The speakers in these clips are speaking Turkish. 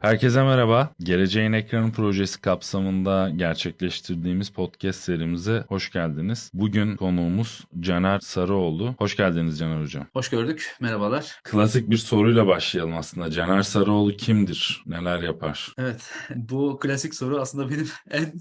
Herkese merhaba. Geleceğin Ekranı projesi kapsamında gerçekleştirdiğimiz podcast serimize hoş geldiniz. Bugün konuğumuz Caner Sarıoğlu. Hoş geldiniz Caner Hocam. Hoş gördük. Merhabalar. Klasik bir soruyla başlayalım aslında. Caner Sarıoğlu kimdir? Neler yapar? Evet, bu klasik soru aslında benim en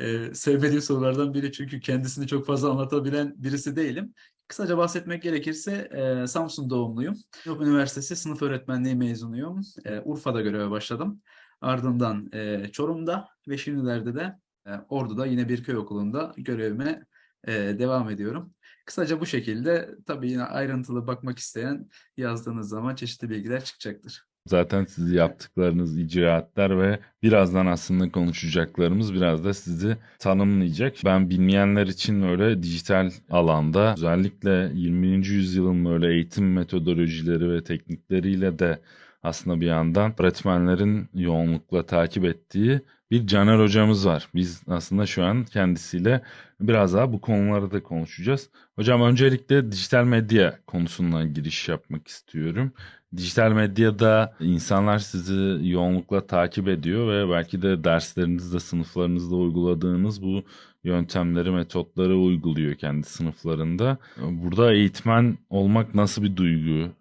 e, sevmediğim sorulardan biri. Çünkü kendisini çok fazla anlatabilen birisi değilim. Kısaca bahsetmek gerekirse e, Samsun doğumluyum. Sinop Üniversitesi sınıf öğretmenliği mezunuyum. E, Urfa'da göreve başladım. Ardından e, Çorum'da ve şimdilerde de e, Ordu'da yine bir köy okulunda görevime e, devam ediyorum. Kısaca bu şekilde tabii yine ayrıntılı bakmak isteyen yazdığınız zaman çeşitli bilgiler çıkacaktır. Zaten sizi yaptıklarınız, icraatler ve birazdan aslında konuşacaklarımız biraz da sizi tanımlayacak. Ben bilmeyenler için öyle dijital alanda özellikle 20. yüzyılın böyle eğitim metodolojileri ve teknikleriyle de aslında bir yandan öğretmenlerin yoğunlukla takip ettiği bir Caner hocamız var. Biz aslında şu an kendisiyle biraz daha bu konuları da konuşacağız. Hocam öncelikle dijital medya konusundan giriş yapmak istiyorum. Dijital medyada insanlar sizi yoğunlukla takip ediyor ve belki de derslerinizde, sınıflarınızda uyguladığınız bu yöntemleri, metotları uyguluyor kendi sınıflarında. Burada eğitmen olmak nasıl bir duygu?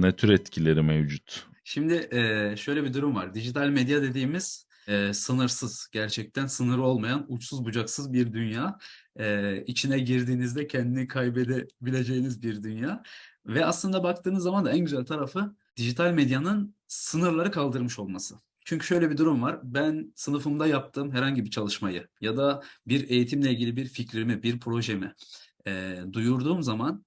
Ne tür etkileri mevcut? Şimdi e, şöyle bir durum var. Dijital medya dediğimiz e, sınırsız, gerçekten sınırı olmayan, uçsuz bucaksız bir dünya. E, içine girdiğinizde kendini kaybedebileceğiniz bir dünya. Ve aslında baktığınız zaman da en güzel tarafı dijital medyanın sınırları kaldırmış olması. Çünkü şöyle bir durum var. Ben sınıfımda yaptığım herhangi bir çalışmayı ya da bir eğitimle ilgili bir fikrimi, bir projemi e, duyurduğum zaman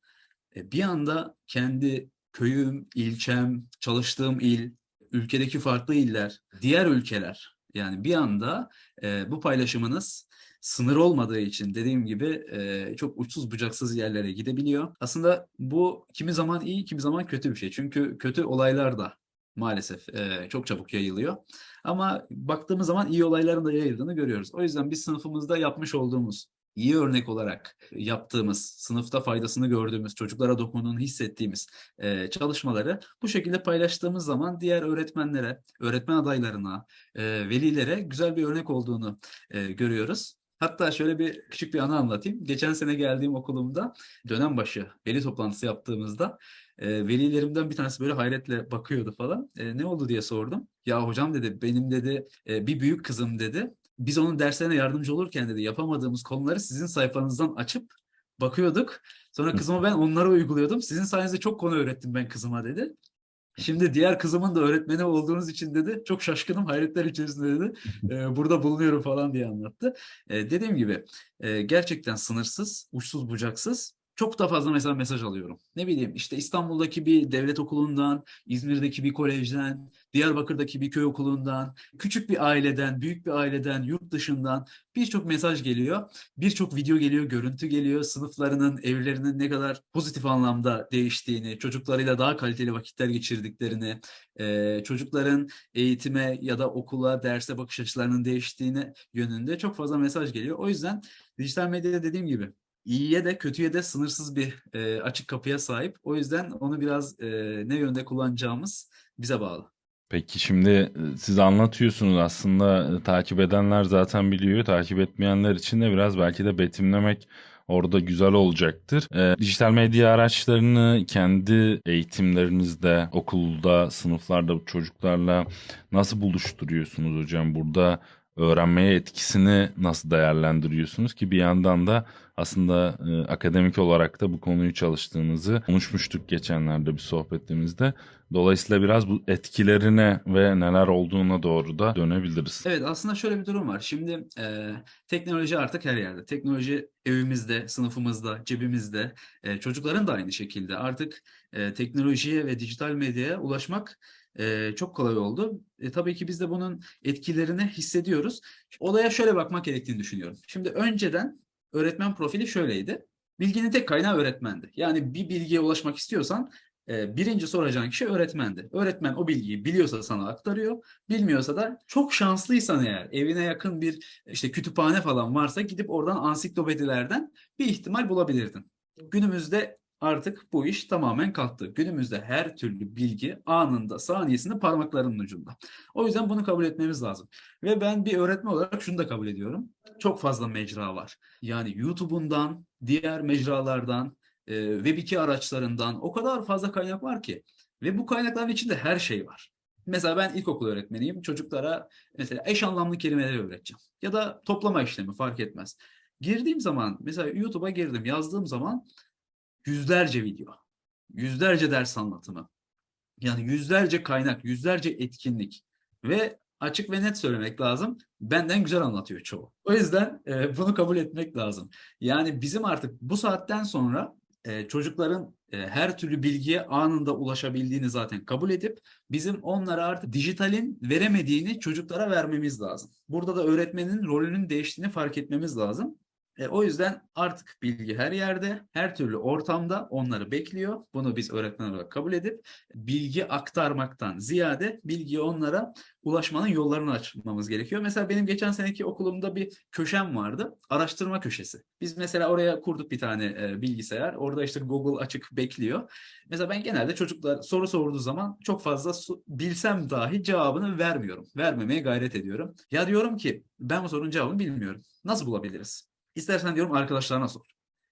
e, bir anda kendi köyüm, ilçem, çalıştığım il, ülkedeki farklı iller, diğer ülkeler yani bir anda e, bu paylaşımınız sınır olmadığı için dediğim gibi e, çok uçsuz bucaksız yerlere gidebiliyor. Aslında bu kimi zaman iyi, kimi zaman kötü bir şey. Çünkü kötü olaylar da maalesef e, çok çabuk yayılıyor. Ama baktığımız zaman iyi olayların da yayıldığını görüyoruz. O yüzden biz sınıfımızda yapmış olduğumuz iyi örnek olarak yaptığımız, sınıfta faydasını gördüğümüz, çocuklara dokunduğunu hissettiğimiz e, çalışmaları bu şekilde paylaştığımız zaman diğer öğretmenlere, öğretmen adaylarına, e, velilere güzel bir örnek olduğunu e, görüyoruz. Hatta şöyle bir küçük bir anı anlatayım. Geçen sene geldiğim okulumda dönem başı veli toplantısı yaptığımızda e, velilerimden bir tanesi böyle hayretle bakıyordu falan. E, ne oldu diye sordum. Ya hocam dedi benim dedi e, bir büyük kızım dedi biz onun derslerine yardımcı olurken dedi yapamadığımız konuları sizin sayfanızdan açıp bakıyorduk. Sonra kızıma ben onları uyguluyordum. Sizin sayenizde çok konu öğrettim ben kızıma dedi. Şimdi diğer kızımın da öğretmeni olduğunuz için dedi çok şaşkınım hayretler içerisinde dedi. Ee, burada bulunuyorum falan diye anlattı. Ee, dediğim gibi e, gerçekten sınırsız, uçsuz bucaksız çok da fazla mesela mesaj alıyorum. Ne bileyim işte İstanbul'daki bir devlet okulundan, İzmir'deki bir kolejden, Diyarbakır'daki bir köy okulundan, küçük bir aileden, büyük bir aileden, yurt dışından birçok mesaj geliyor. Birçok video geliyor, görüntü geliyor. Sınıflarının, evlerinin ne kadar pozitif anlamda değiştiğini, çocuklarıyla daha kaliteli vakitler geçirdiklerini, çocukların eğitime ya da okula, derse bakış açılarının değiştiğini yönünde çok fazla mesaj geliyor. O yüzden dijital medyada dediğim gibi iyiye de kötüye de sınırsız bir e, açık kapıya sahip. O yüzden onu biraz e, ne yönde kullanacağımız bize bağlı. Peki şimdi e, siz anlatıyorsunuz aslında e, takip edenler zaten biliyor. Takip etmeyenler için de biraz belki de betimlemek orada güzel olacaktır. E, dijital medya araçlarını kendi eğitimlerinizde, okulda, sınıflarda çocuklarla nasıl buluşturuyorsunuz hocam? Burada öğrenmeye etkisini nasıl değerlendiriyorsunuz ki bir yandan da aslında e, akademik olarak da bu konuyu çalıştığınızı konuşmuştuk geçenlerde bir sohbetimizde. Dolayısıyla biraz bu etkilerine ve neler olduğuna doğru da dönebiliriz. Evet aslında şöyle bir durum var. Şimdi e, teknoloji artık her yerde. Teknoloji evimizde, sınıfımızda, cebimizde. E, çocukların da aynı şekilde. Artık e, teknolojiye ve dijital medyaya ulaşmak e, çok kolay oldu. E, tabii ki biz de bunun etkilerini hissediyoruz. Olaya şöyle bakmak gerektiğini düşünüyorum. Şimdi önceden öğretmen profili şöyleydi. Bilginin tek kaynağı öğretmendi. Yani bir bilgiye ulaşmak istiyorsan e, birinci soracağın kişi öğretmendi. Öğretmen o bilgiyi biliyorsa sana aktarıyor. Bilmiyorsa da çok şanslıysan eğer evine yakın bir işte kütüphane falan varsa gidip oradan ansiklopedilerden bir ihtimal bulabilirdin. Günümüzde artık bu iş tamamen kalktı. Günümüzde her türlü bilgi anında, saniyesinde parmaklarının ucunda. O yüzden bunu kabul etmemiz lazım. Ve ben bir öğretmen olarak şunu da kabul ediyorum. Çok fazla mecra var. Yani YouTube'undan, diğer mecralardan, e, Web2 araçlarından o kadar fazla kaynak var ki. Ve bu kaynakların içinde her şey var. Mesela ben ilkokul öğretmeniyim. Çocuklara mesela eş anlamlı kelimeleri öğreteceğim. Ya da toplama işlemi fark etmez. Girdiğim zaman mesela YouTube'a girdim yazdığım zaman yüzlerce video, yüzlerce ders anlatımı, yani yüzlerce kaynak, yüzlerce etkinlik ve açık ve net söylemek lazım. Benden güzel anlatıyor çoğu. O yüzden e, bunu kabul etmek lazım. Yani bizim artık bu saatten sonra e, çocukların e, her türlü bilgiye anında ulaşabildiğini zaten kabul edip bizim onlara artık dijitalin veremediğini çocuklara vermemiz lazım. Burada da öğretmenin rolünün değiştiğini fark etmemiz lazım. E, o yüzden artık bilgi her yerde, her türlü ortamda onları bekliyor. Bunu biz öğretmen olarak kabul edip bilgi aktarmaktan ziyade bilgiyi onlara ulaşmanın yollarını açmamız gerekiyor. Mesela benim geçen seneki okulumda bir köşem vardı. Araştırma köşesi. Biz mesela oraya kurduk bir tane e, bilgisayar. Orada işte Google açık bekliyor. Mesela ben genelde çocuklar soru sorduğu zaman çok fazla bilsem dahi cevabını vermiyorum. Vermemeye gayret ediyorum. Ya diyorum ki ben bu sorunun cevabını bilmiyorum. Nasıl bulabiliriz? İstersen diyorum arkadaşlarına sor.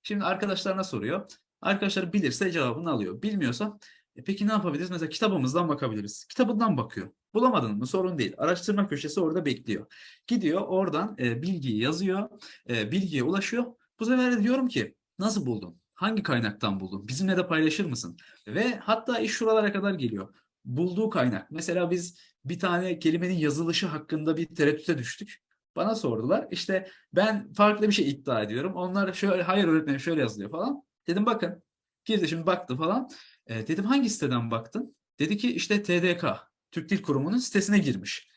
Şimdi arkadaşlarına soruyor. Arkadaşları bilirse cevabını alıyor. Bilmiyorsa e peki ne yapabiliriz? Mesela kitabımızdan bakabiliriz. Kitabından bakıyor. Bulamadın mı? Sorun değil. Araştırma köşesi orada bekliyor. Gidiyor oradan e, bilgiyi yazıyor. e, bilgiye ulaşıyor. Bu sefer diyorum ki nasıl buldun? Hangi kaynaktan buldun? Bizimle de paylaşır mısın? Ve hatta iş şuralara kadar geliyor. Bulduğu kaynak. Mesela biz bir tane kelimenin yazılışı hakkında bir tereddüte düştük. Bana sordular. İşte ben farklı bir şey iddia ediyorum. Onlar şöyle hayır öğretmenim şöyle yazılıyor falan. Dedim bakın. Girdi şimdi baktı falan. E, dedim hangi siteden baktın? Dedi ki işte TDK. Türk Dil Kurumu'nun sitesine girmiş.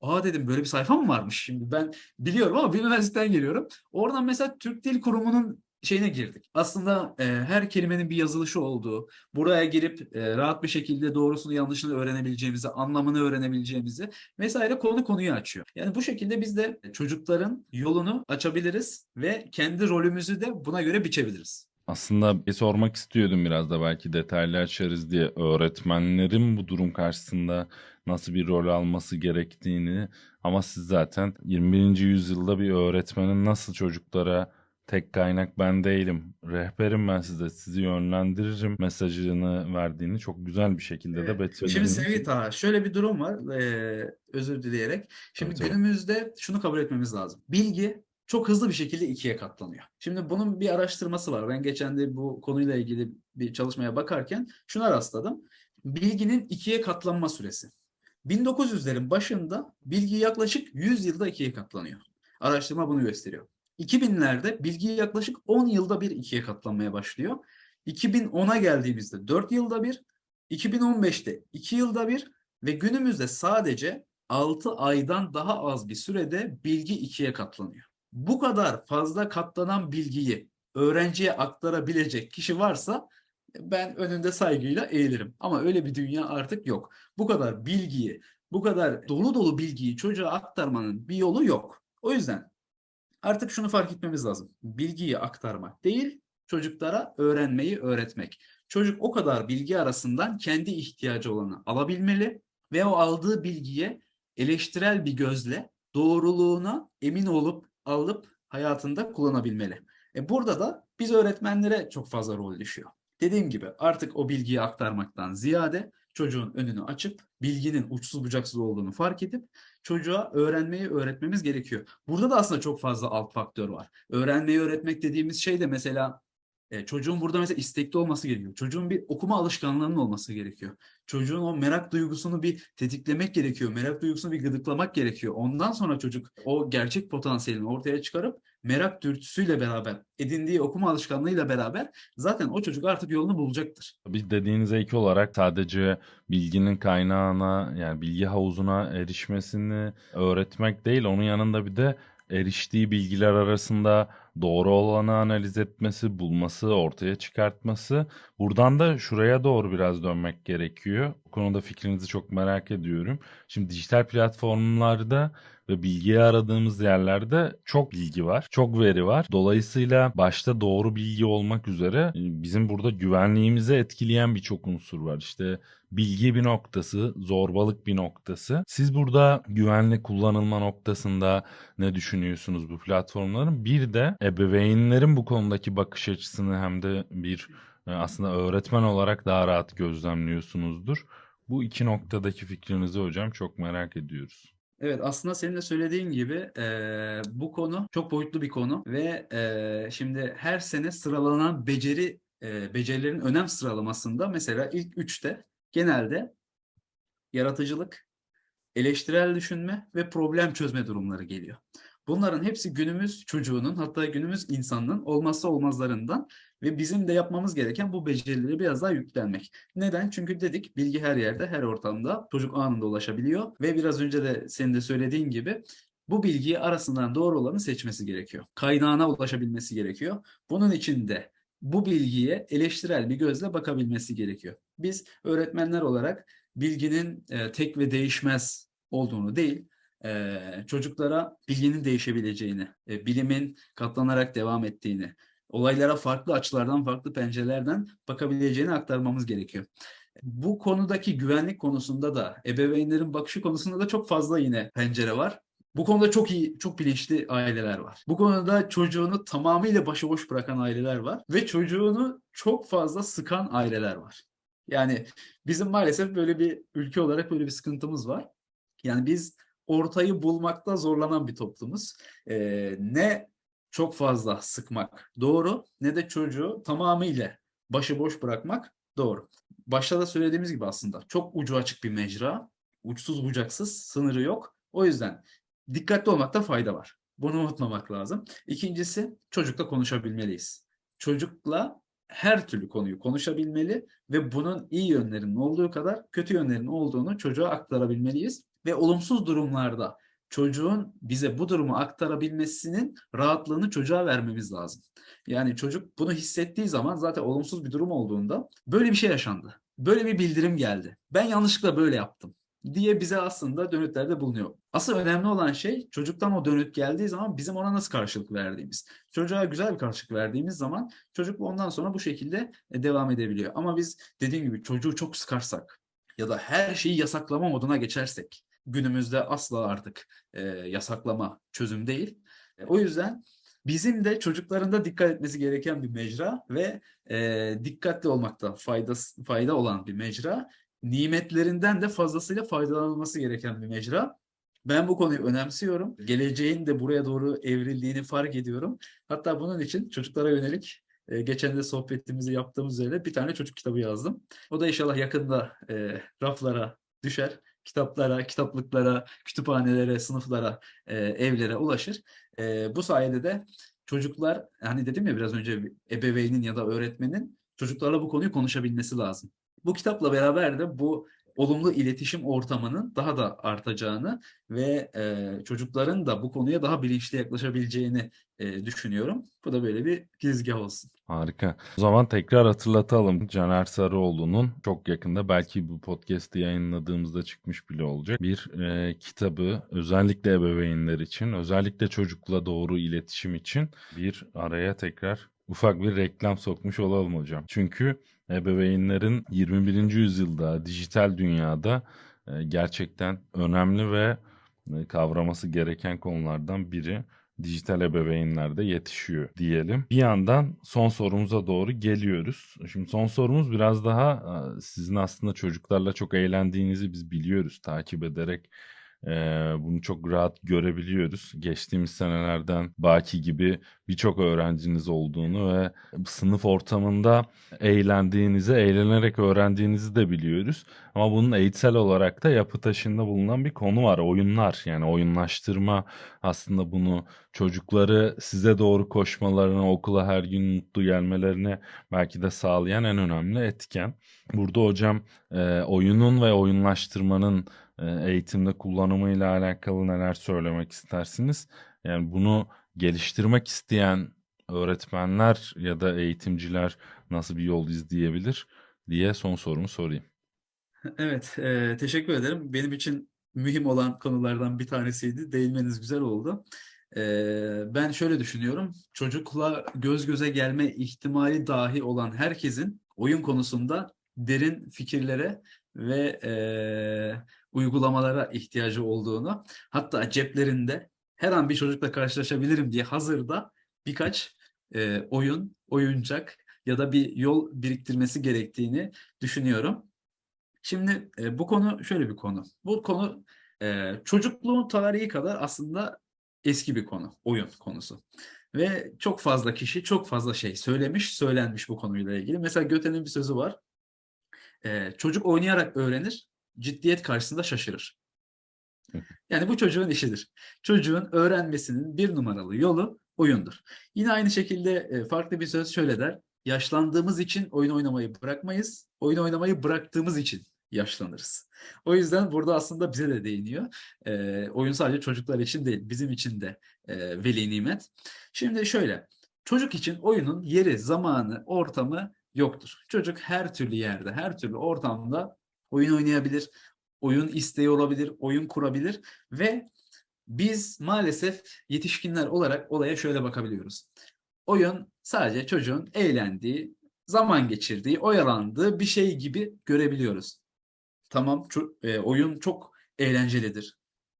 Aa dedim böyle bir sayfa mı varmış? Şimdi ben biliyorum ama bilmemezlikten geliyorum. Oradan mesela Türk Dil Kurumu'nun şeyine girdik. Aslında e, her kelimenin bir yazılışı olduğu, buraya girip e, rahat bir şekilde doğrusunu yanlışını öğrenebileceğimizi, anlamını öğrenebileceğimizi vesaire konu konuyu açıyor. Yani bu şekilde biz de çocukların yolunu açabiliriz ve kendi rolümüzü de buna göre biçebiliriz. Aslında bir sormak istiyordum biraz da belki detaylı açarız diye öğretmenlerin bu durum karşısında nasıl bir rol alması gerektiğini ama siz zaten 21. yüzyılda bir öğretmenin nasıl çocuklara tek kaynak ben değilim, rehberim ben size, sizi yönlendiririm mesajını verdiğini çok güzel bir şekilde de Evet. Şimdi betimlediniz. Sevgi Taha şöyle bir durum var eee, özür dileyerek. Şimdi tabii. günümüzde şunu kabul etmemiz lazım. Bilgi çok hızlı bir şekilde ikiye katlanıyor. Şimdi bunun bir araştırması var. Ben geçen de bu konuyla ilgili bir çalışmaya bakarken şuna rastladım. Bilginin ikiye katlanma süresi. 1900'lerin başında bilgi yaklaşık 100 yılda ikiye katlanıyor. Araştırma bunu gösteriyor. 2000'lerde bilgi yaklaşık 10 yılda bir ikiye katlanmaya başlıyor. 2010'a geldiğimizde 4 yılda bir, 2015'te 2 yılda bir ve günümüzde sadece 6 aydan daha az bir sürede bilgi ikiye katlanıyor. Bu kadar fazla katlanan bilgiyi öğrenciye aktarabilecek kişi varsa ben önünde saygıyla eğilirim. Ama öyle bir dünya artık yok. Bu kadar bilgiyi, bu kadar dolu dolu bilgiyi çocuğa aktarmanın bir yolu yok. O yüzden artık şunu fark etmemiz lazım. Bilgiyi aktarmak değil, çocuklara öğrenmeyi öğretmek. Çocuk o kadar bilgi arasından kendi ihtiyacı olanı alabilmeli ve o aldığı bilgiye eleştirel bir gözle doğruluğuna emin olup alıp hayatında kullanabilmeli. E burada da biz öğretmenlere çok fazla rol düşüyor. Dediğim gibi artık o bilgiyi aktarmaktan ziyade çocuğun önünü açıp bilginin uçsuz bucaksız olduğunu fark edip çocuğa öğrenmeyi öğretmemiz gerekiyor. Burada da aslında çok fazla alt faktör var. Öğrenmeyi öğretmek dediğimiz şey de mesela e, çocuğun burada mesela istekli olması gerekiyor. Çocuğun bir okuma alışkanlığının olması gerekiyor. Çocuğun o merak duygusunu bir tetiklemek gerekiyor. Merak duygusunu bir gıdıklamak gerekiyor. Ondan sonra çocuk o gerçek potansiyelini ortaya çıkarıp merak dürtüsüyle beraber, edindiği okuma alışkanlığıyla beraber zaten o çocuk artık yolunu bulacaktır. Bir dediğiniz ek olarak sadece bilginin kaynağına yani bilgi havuzuna erişmesini öğretmek değil onun yanında bir de eriştiği bilgiler arasında doğru olanı analiz etmesi, bulması, ortaya çıkartması. Buradan da şuraya doğru biraz dönmek gerekiyor. Bu konuda fikrinizi çok merak ediyorum. Şimdi dijital platformlarda ve bilgiyi aradığımız yerlerde çok bilgi var, çok veri var. Dolayısıyla başta doğru bilgi olmak üzere e, bizim burada güvenliğimizi etkileyen birçok unsur var. İşte bilgi bir noktası, zorbalık bir noktası. Siz burada güvenli kullanılma noktasında ne düşünüyorsunuz bu platformların? Bir de ebeveynlerin bu konudaki bakış açısını hem de bir e, aslında öğretmen olarak daha rahat gözlemliyorsunuzdur. Bu iki noktadaki fikrinizi hocam çok merak ediyoruz. Evet aslında senin de söylediğin gibi eee, bu konu çok boyutlu bir konu ve eee, şimdi her sene sıralanan beceri eee, becerilerin önem sıralamasında mesela ilk üçte genelde yaratıcılık, eleştirel düşünme ve problem çözme durumları geliyor. Bunların hepsi günümüz çocuğunun hatta günümüz insanının olmazsa olmazlarından ve bizim de yapmamız gereken bu becerileri biraz daha yüklenmek. Neden? Çünkü dedik bilgi her yerde, her ortamda çocuk anında ulaşabiliyor ve biraz önce de senin de söylediğin gibi bu bilgiyi arasından doğru olanı seçmesi gerekiyor. Kaynağına ulaşabilmesi gerekiyor. Bunun için de bu bilgiye eleştirel bir gözle bakabilmesi gerekiyor. Biz öğretmenler olarak bilginin e, tek ve değişmez olduğunu değil, e, çocuklara bilginin değişebileceğini, e, bilimin katlanarak devam ettiğini, olaylara farklı açılardan, farklı pencerelerden bakabileceğini aktarmamız gerekiyor. Bu konudaki güvenlik konusunda da ebeveynlerin bakışı konusunda da çok fazla yine pencere var. Bu konuda çok iyi, çok bilinçli aileler var. Bu konuda çocuğunu tamamıyla başıboş bırakan aileler var ve çocuğunu çok fazla sıkan aileler var. Yani bizim maalesef böyle bir ülke olarak böyle bir sıkıntımız var. Yani biz ortayı bulmakta zorlanan bir toplumuz. Ee, ne çok fazla sıkmak doğru ne de çocuğu tamamıyla başıboş bırakmak doğru. Başta da söylediğimiz gibi aslında çok ucu açık bir mecra. Uçsuz bucaksız, sınırı yok. O yüzden dikkatli olmakta fayda var. Bunu unutmamak lazım. İkincisi çocukla konuşabilmeliyiz. Çocukla her türlü konuyu konuşabilmeli ve bunun iyi yönlerinin olduğu kadar kötü yönlerinin olduğunu çocuğa aktarabilmeliyiz ve olumsuz durumlarda çocuğun bize bu durumu aktarabilmesinin rahatlığını çocuğa vermemiz lazım. Yani çocuk bunu hissettiği zaman zaten olumsuz bir durum olduğunda böyle bir şey yaşandı. Böyle bir bildirim geldi. Ben yanlışlıkla böyle yaptım diye bize aslında dönütlerde bulunuyor. Asıl önemli olan şey çocuktan o dönüt geldiği zaman bizim ona nasıl karşılık verdiğimiz. Çocuğa güzel bir karşılık verdiğimiz zaman çocuk ondan sonra bu şekilde e, devam edebiliyor. Ama biz dediğim gibi çocuğu çok sıkarsak ya da her şeyi yasaklama moduna geçersek günümüzde asla artık e, yasaklama çözüm değil. E, o yüzden bizim de çocukların da dikkat etmesi gereken bir mecra ve e, dikkatli olmakta fayda, fayda olan bir mecra. Nimetlerinden de fazlasıyla faydalanılması gereken bir mecra. Ben bu konuyu önemsiyorum. Geleceğin de buraya doğru evrildiğini fark ediyorum. Hatta bunun için çocuklara yönelik e, geçen de sohbetimizi yaptığımız üzere bir tane çocuk kitabı yazdım. O da inşallah yakında e, raflara düşer kitaplara, kitaplıklara, kütüphanelere, sınıflara, e, evlere ulaşır. E, bu sayede de çocuklar, hani dedim ya biraz önce ebeveynin ya da öğretmenin çocuklarla bu konuyu konuşabilmesi lazım. Bu kitapla beraber de bu olumlu iletişim ortamının daha da artacağını ve e, çocukların da bu konuya daha bilinçli yaklaşabileceğini e, düşünüyorum. Bu da böyle bir girizgah olsun. Harika. O zaman tekrar hatırlatalım. Caner Sarıoğlu'nun çok yakında belki bu podcast'i yayınladığımızda çıkmış bile olacak bir e, kitabı özellikle ebeveynler için, özellikle çocukla doğru iletişim için bir araya tekrar ufak bir reklam sokmuş olalım hocam. Çünkü ebeveynlerin 21. yüzyılda dijital dünyada e, gerçekten önemli ve e, kavraması gereken konulardan biri dijital ebeveynlerde yetişiyor diyelim. Bir yandan son sorumuza doğru geliyoruz. Şimdi son sorumuz biraz daha e, sizin aslında çocuklarla çok eğlendiğinizi biz biliyoruz takip ederek e, bunu çok rahat görebiliyoruz. Geçtiğimiz senelerden Baki gibi birçok öğrenciniz olduğunu ve sınıf ortamında eğlendiğinizi, eğlenerek öğrendiğinizi de biliyoruz. Ama bunun eğitsel olarak da yapı taşında bulunan bir konu var. Oyunlar yani oyunlaştırma aslında bunu çocukları size doğru koşmalarını, okula her gün mutlu gelmelerini belki de sağlayan en önemli etken. Burada hocam e, oyunun ve oyunlaştırmanın eğitimde kullanımıyla alakalı neler söylemek istersiniz? Yani bunu geliştirmek isteyen öğretmenler ya da eğitimciler nasıl bir yol izleyebilir diye son sorumu sorayım. Evet, e, teşekkür ederim. Benim için mühim olan konulardan bir tanesiydi. Değinmeniz güzel oldu. Ee, ben şöyle düşünüyorum. Çocukla göz göze gelme ihtimali dahi olan herkesin oyun konusunda derin fikirlere ve eee, uygulamalara ihtiyacı olduğunu, hatta ceplerinde her an bir çocukla karşılaşabilirim diye hazırda birkaç eee, oyun, oyuncak ya da bir yol biriktirmesi gerektiğini düşünüyorum. Şimdi e, bu konu şöyle bir konu. Bu konu e, çocukluğun tarihi kadar aslında eski bir konu, oyun konusu. Ve çok fazla kişi çok fazla şey söylemiş, söylenmiş bu konuyla ilgili. Mesela Göte'nin bir sözü var. E, çocuk oynayarak öğrenir, ciddiyet karşısında şaşırır. Yani bu çocuğun işidir. Çocuğun öğrenmesinin bir numaralı yolu oyundur. Yine aynı şekilde e, farklı bir söz şöyle der. Yaşlandığımız için oyun oynamayı bırakmayız. Oyun oynamayı bıraktığımız için yaşlanırız. O yüzden burada aslında bize de değiniyor. E, oyun sadece çocuklar için değil, bizim için de e, veli nimet. Şimdi şöyle, çocuk için oyunun yeri, zamanı, ortamı yoktur. Çocuk her türlü yerde, her türlü ortamda oyun oynayabilir, oyun isteği olabilir, oyun kurabilir ve biz maalesef yetişkinler olarak olaya şöyle bakabiliyoruz. Oyun sadece çocuğun eğlendiği, zaman geçirdiği, oyalandığı bir şey gibi görebiliyoruz. Tamam, e, oyun çok eğlencelidir,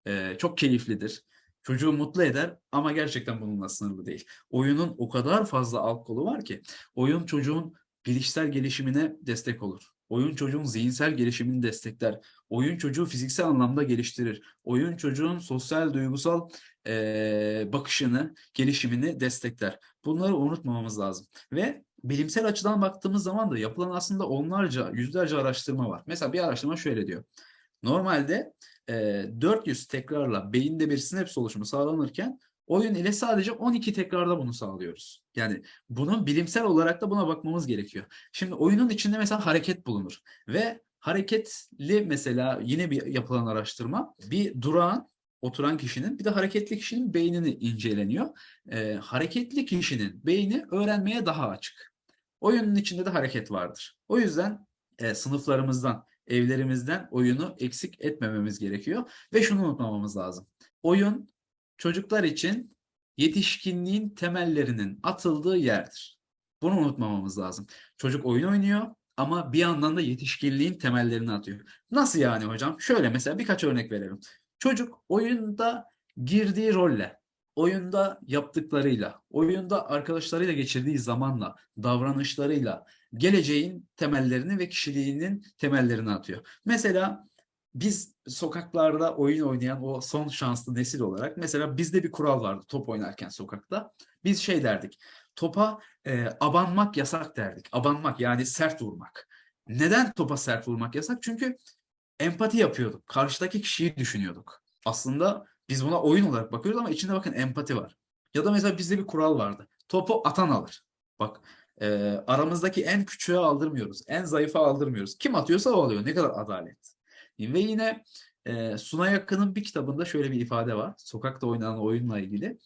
e, çok keyiflidir, çocuğu mutlu eder ama gerçekten bununla sınırlı değil. Oyunun o kadar fazla alt kolu var ki, oyun çocuğun bilişsel gelişimine destek olur. Oyun çocuğun zihinsel gelişimini destekler. Oyun çocuğu fiziksel anlamda geliştirir. Oyun çocuğun sosyal, duygusal eee, bakışını, gelişimini destekler. Bunları unutmamamız lazım. Ve bilimsel açıdan baktığımız zaman da yapılan aslında onlarca, yüzlerce araştırma var. Mesela bir araştırma şöyle diyor. Normalde eee, 400 tekrarla beyinde bir sinaps oluşumu sağlanırken oyun ile sadece 12 tekrarda bunu sağlıyoruz. Yani bunun bilimsel olarak da buna bakmamız gerekiyor. Şimdi oyunun içinde mesela hareket bulunur ve hareketli mesela yine bir yapılan araştırma bir durağan oturan kişinin bir de hareketli kişinin beynini inceleniyor. Ee, hareketli kişinin beyni öğrenmeye daha açık. Oyunun içinde de hareket vardır. O yüzden e, sınıflarımızdan, evlerimizden oyunu eksik etmememiz gerekiyor ve şunu unutmamamız lazım. Oyun çocuklar için yetişkinliğin temellerinin atıldığı yerdir. Bunu unutmamamız lazım. Çocuk oyun oynuyor ama bir yandan da yetişkinliğin temellerini atıyor. Nasıl yani hocam? Şöyle mesela birkaç örnek verelim. Çocuk oyunda girdiği rolle, oyunda yaptıklarıyla, oyunda arkadaşlarıyla geçirdiği zamanla, davranışlarıyla geleceğin temellerini ve kişiliğinin temellerini atıyor. Mesela biz sokaklarda oyun oynayan o son şanslı nesil olarak mesela bizde bir kural vardı top oynarken sokakta. Biz şey derdik. Topa e, abanmak yasak derdik. Abanmak yani sert vurmak. Neden topa sert vurmak yasak? Çünkü empati yapıyorduk. Karşıdaki kişiyi düşünüyorduk. Aslında biz buna oyun olarak bakıyoruz ama içinde bakın empati var. Ya da mesela bizde bir kural vardı. Topu atan alır. Bak e, aramızdaki en küçüğe aldırmıyoruz. En zayıfa aldırmıyoruz. Kim atıyorsa o alıyor. Ne kadar adalet. Ve yine e, Sunay Akın'ın bir kitabında şöyle bir ifade var. Sokakta oynanan oyunla ilgili.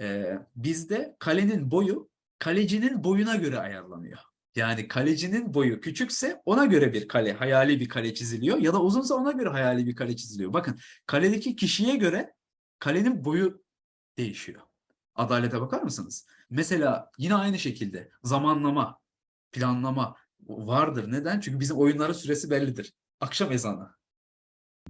E, bizde kalenin boyu kalecinin boyuna göre ayarlanıyor. Yani kalecinin boyu küçükse ona göre bir kale, hayali bir kale çiziliyor ya da uzunsa ona göre hayali bir kale çiziliyor. Bakın kaledeki kişiye göre kalenin boyu değişiyor. Adalete bakar mısınız? Mesela yine aynı şekilde zamanlama, planlama vardır. Neden? Çünkü bizim oyunların süresi bellidir. Akşam ezanı.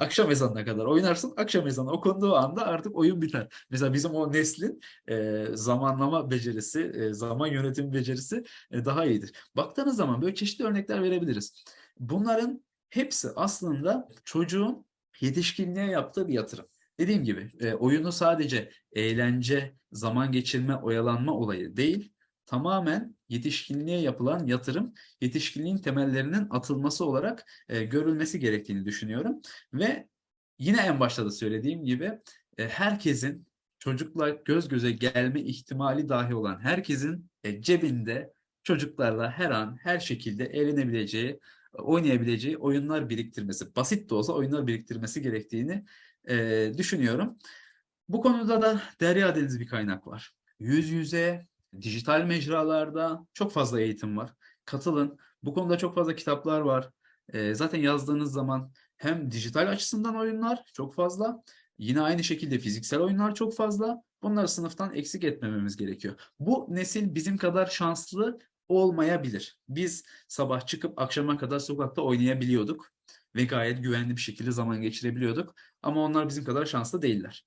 Akşam ezanına kadar oynarsın. Akşam ezanı okunduğu anda artık oyun biter. Mesela bizim o neslin e, zamanlama becerisi, e, zaman yönetimi becerisi e, daha iyidir. Baktığınız zaman böyle çeşitli örnekler verebiliriz. Bunların hepsi aslında çocuğun yetişkinliğe yaptığı bir yatırım. Dediğim gibi e, oyunu sadece eğlence, zaman geçirme, oyalanma olayı değil, tamamen yetişkinliğe yapılan yatırım, yetişkinliğin temellerinin atılması olarak e, görülmesi gerektiğini düşünüyorum. Ve yine en başta da söylediğim gibi e, herkesin çocukla göz göze gelme ihtimali dahi olan herkesin e, cebinde çocuklarla her an her şekilde eğlenebileceği, oynayabileceği oyunlar biriktirmesi, basit de olsa oyunlar biriktirmesi gerektiğini e, düşünüyorum. Bu konuda da derya deniz bir kaynak var. Yüz yüze, dijital mecralarda çok fazla eğitim var. Katılın. Bu konuda çok fazla kitaplar var. E, zaten yazdığınız zaman hem dijital açısından oyunlar çok fazla. Yine aynı şekilde fiziksel oyunlar çok fazla. Bunları sınıftan eksik etmememiz gerekiyor. Bu nesil bizim kadar şanslı olmayabilir. Biz sabah çıkıp akşama kadar sokakta oynayabiliyorduk ve gayet güvenli bir şekilde zaman geçirebiliyorduk. Ama onlar bizim kadar şanslı değiller.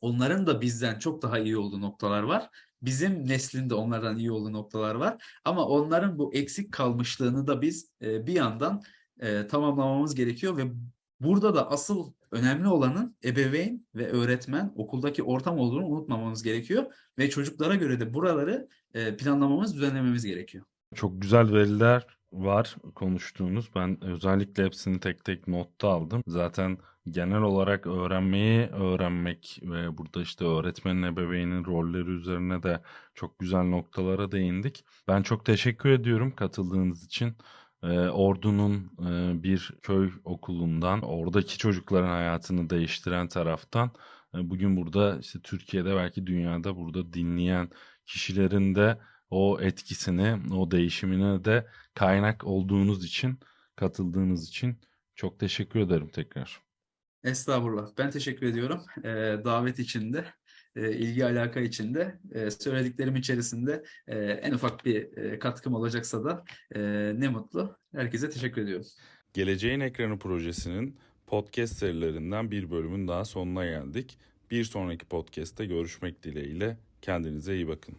Onların da bizden çok daha iyi olduğu noktalar var. Bizim neslinde onlardan iyi olduğu noktalar var. Ama onların bu eksik kalmışlığını da biz e, bir yandan e, tamamlamamız gerekiyor ve burada da asıl önemli olanın ebeveyn ve öğretmen okuldaki ortam olduğunu unutmamamız gerekiyor ve çocuklara göre de buraları e, planlamamız, düzenlememiz gerekiyor. Çok güzel veriler var konuştuğunuz. Ben özellikle hepsini tek tek notta aldım. Zaten genel olarak öğrenmeyi öğrenmek ve burada işte öğretmenin ebeveynin rolleri üzerine de çok güzel noktalara değindik. Ben çok teşekkür ediyorum katıldığınız için. Ee, Ordu'nun e, bir köy okulundan, oradaki çocukların hayatını değiştiren taraftan e, bugün burada işte Türkiye'de belki dünyada burada dinleyen kişilerin de o etkisini, o değişimine de kaynak olduğunuz için, katıldığınız için çok teşekkür ederim tekrar. Estağfurullah. Ben teşekkür ediyorum. E, davet için de, e, ilgi alaka için de, e, söylediklerim içerisinde e, en ufak bir e, katkım olacaksa da e, ne mutlu. Herkese teşekkür ediyorum. Geleceğin Ekranı projesinin podcast serilerinden bir bölümün daha sonuna geldik. Bir sonraki podcast'te görüşmek dileğiyle kendinize iyi bakın.